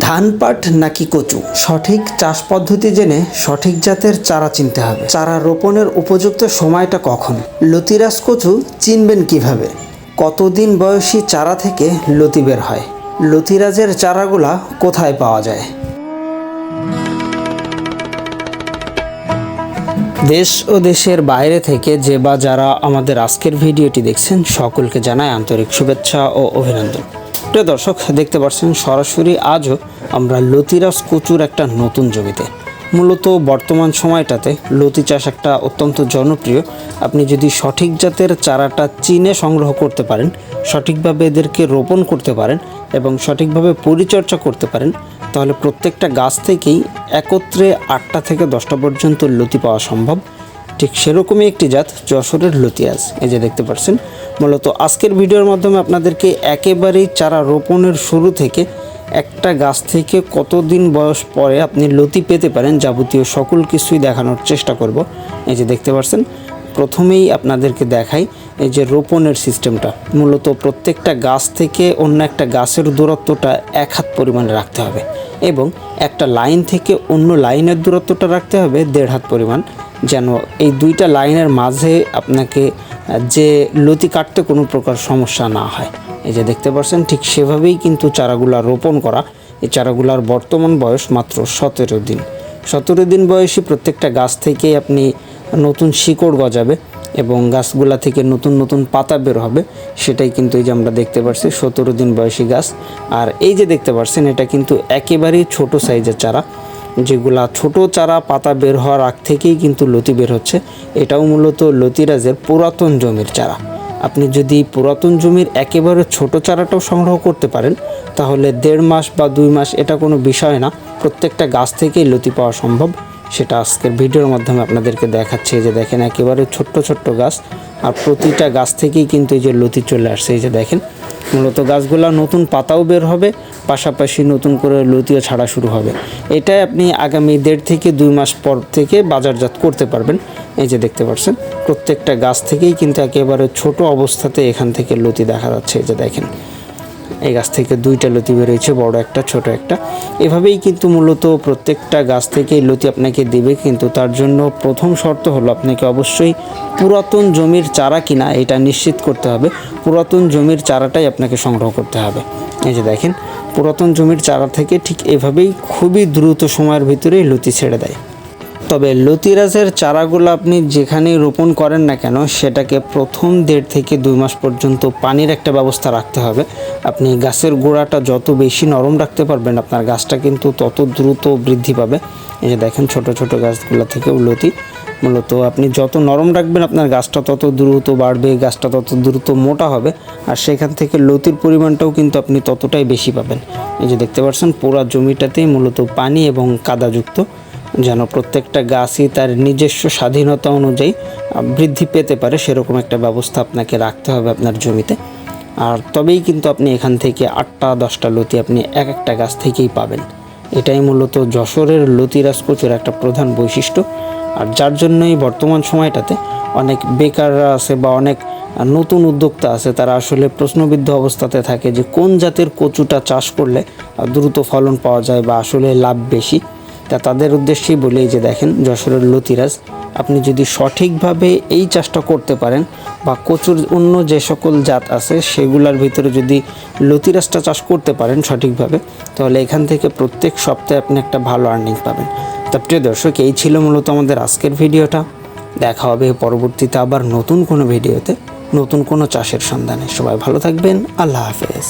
ধান পাট নাকি কচু? সঠিক চাষ পদ্ধতি জেনে সঠিক জাতের চারা চিনতে হবে। চারা রোপণের উপযুক্ত সময়টা কখন? লতিরাজ কচু চিনবেন কীভাবে? কতদিন বয়সী চারা থেকে লতি বের হয়? লতিরাজের চারাগুলা কোথায় পাওয়া যায়? দেশ ও দেশের বাইরে থেকে যে বা যারা আমাদের আজকের ভিডিওটি দেখছেন, সকলকে জানায় আন্তরিক শুভেচ্ছা ও অভিনন্দন। প্রিয় দর্শক, দেখতে পাচ্ছেন সরাসরি আজও আমরা লতিরাজ কচুর একটা নতুন জমিতে। মূলত বর্তমান সময়টাতে লতি চাষ একটা অত্যন্ত জনপ্রিয়। আপনি যদি সঠিক জাতের চারাটা চিনে সংগ্রহ করতে পারেন, সঠিকভাবে এদেরকে রোপণ করতে পারেন এবং সঠিকভাবে পরিচর্যা করতে পারেন, তাহলে প্রত্যেকটা গাছ থেকেই একত্রে আটটা থেকে দশটা পর্যন্ত লতি পাওয়া সম্ভব। ঠিক সেরকমই একটি জাত যশোরের লতিয়াজ এই যে দেখতে পাচ্ছেন, মূলত আজকের ভিডিওর মাধ্যমে আপনাদেরকে একেবারেই চারা রোপণের শুরু থেকে একটা গাছ থেকে কতদিন বয়স পরে আপনি লতি পেতে পারেন যাবতীয় সকল কিছুই দেখানোর চেষ্টা করব। এই যে দেখতে পাচ্ছেন, প্রথমেই আপনাদেরকে দেখাই এই যে রোপণের সিস্টেমটা, মূলত প্রত্যেকটা গাছ থেকে অন্য একটা গাছের দূরত্বটা এক হাত পরিমাণে রাখতে হবে এবং একটা লাইন থেকে অন্য লাইনের দূরত্বটা রাখতে হবে দেড় হাত পরিমাণ, যেন এই দুইটা লাইনের মাঝে আপনাকে যে লতি কাটতে কোনো প্রকার সমস্যা না হয়। এই যে দেখতে পাচ্ছেন, ঠিক সেভাবেই কিন্তু চারাগুলা রোপণ করা। এই চারাগুলার বর্তমান বয়স মাত্র সতেরো দিন। সতেরো দিন বয়সী প্রত্যেকটা গাছ থেকে আপনি নতুন শিকড় গজাবে। এবং গাছগুলা থেকে নতুন নতুন পাতা বের হবে, সেটাই কিন্তু এই যে আমরা দেখতে পাচ্ছি সতেরো দিন বয়সী গাছ। আর এই যে দেখতে পাচ্ছেন এটা কিন্তু একেবারেই ছোট সাইজের চারা, যেগুলা ছোট চারা পাতা বের হওয়ার আগ থেকেই কিন্তু লতি বের হচ্ছে। এটাও মূলত লতিরাজের পুরাতন জমির চারা। আপনি যদি পুরাতন জমির একেবারে ছোট চারাটাও সংগ্রহ করতে পারেন, তাহলে দেড় মাস বা দুই মাস এটা কোনো বিষয় না। প্রত্যেকটা গাছ থেকেই লতি পাওয়া সম্ভব। সেটা আজকের ভিডিওর মাধ্যমে আপনাদেরকে দেখাচ্ছে। যে দেখেন, একেবারে ছোট্ট ছোট্ট গাছ। আর প্রতিটা গাছ থেকেই কিন্তু এই যে লতি চলে আসছে। এই যে দেখেন, মূলত গাছগুলা নতুন পাতাও বের হবে, পাশাপাশি নতুন করে লতিও ছাড়া শুরু হবে। এটাই আপনি আগামী দেড় থেকে দুই মাস পর থেকে বাজারজাত করতে পারবেন। এই যে দেখতে পাচ্ছেন, প্রত্যেকটা গাছ থেকেই কিন্তু একেবারে ছোট অবস্থাতে এখান থেকে লতি দেখা যাচ্ছে। এই যে দেখেন এই গাছ থেকে দুইটা লতি বেরোয়েছে, বড় একটা, ছোট একটা। এভাবেই কিন্তু মূলত প্রত্যেকটা গাছ থেকে লতি আপনাকে দেবে, কিন্তু তার জন্য প্রথম শর্ত হলো আপনাকে অবশ্যই পুরাতন জমির চারা কিনা, এটা নিশ্চিত করতে হবে। পুরাতন জমির চারাটাই আপনাকে সংগ্রহ করতে হবে। এই যে দেখেন, পুরাতন জমির চারা থেকে ঠিক এভাবেই খুবই দ্রুত সময়ের ভিতরেই লতি ছেড়ে দেয়। তবে লতিরাজের চারাগুলো আপনি যেখানেই রোপণ করেন না কেন, সেটাকে প্রথম দেড় থেকে দুই মাস পর্যন্ত পানির একটা ব্যবস্থা রাখতে হবে। আপনি গাছের গোড়াটা যত বেশি নরম রাখতে পারবেন, আপনার গাছটা কিন্তু তত দ্রুত বৃদ্ধি পাবে। এই যে দেখেন ছোট ছোট গাছগুলো থেকেও লতি। মূলত আপনি যত নরম রাখবেন, আপনার গাছটা তত দ্রুত বাড়বে, গাছটা তত দ্রুত মোটা হবে, আর সেখান থেকে লতির পরিমাণটাও কিন্তু আপনি ততটাই বেশি পাবেন। এই যে দেখতে পাচ্ছেন, পুরা জমিটাতেই মূলত পানি এবং কাদাযুক্ত। যেন প্রত্যেকটা গাছই তার নিজস্ব স্বাধীনতা অনুযায়ী বৃদ্ধি পেতে পারে, সেরকম একটা ব্যবস্থা আপনাকে রাখতে হবে আপনার জমিতে। আর তবেই কিন্তু আপনি এখান থেকে আটটা, দশটা লতি আপনি এক একটা গাছ থেকেই পাবেন। এটাই মূলত যশোরের লতিরাজ কচুর একটা প্রধান বৈশিষ্ট্য। আর যার জন্যই বর্তমান সময়টাতে অনেক বেকাররা আছে বা অনেক নতুন উদ্যোক্তা আছে, তারা আসলে প্রশ্নবিদ্ধ অবস্থাতে থাকে যে কোন জাতের কচুটা চাষ করলে দ্রুত ফলন পাওয়া যায় বা আসলে লাভ বেশি। তা তাদের উদ্দেশ্যেই বলি যে দেখেন যশোরের লতিরাজ, আপনি যদি সঠিকভাবে এই চাষটা করতে পারেন বা কচুর অন্য যে সকল জাত আছে সেগুলোর ভিতরে যদি লতিরাজটা চাষ করতে পারেন সঠিকভাবে, তাহলে এখান থেকে প্রত্যেক সপ্তাহে আপনি একটা ভালো আর্নিং পাবেন। তা প্রিয় দর্শক, এই ছিল মূলত আমাদের আজকের ভিডিওটা। দেখা হবে পরবর্তীতে আবার নতুন কোনো ভিডিওতে, নতুন কোনো চাষের সন্ধানে। সবাই ভালো থাকবেন। আল্লাহ হাফেজ।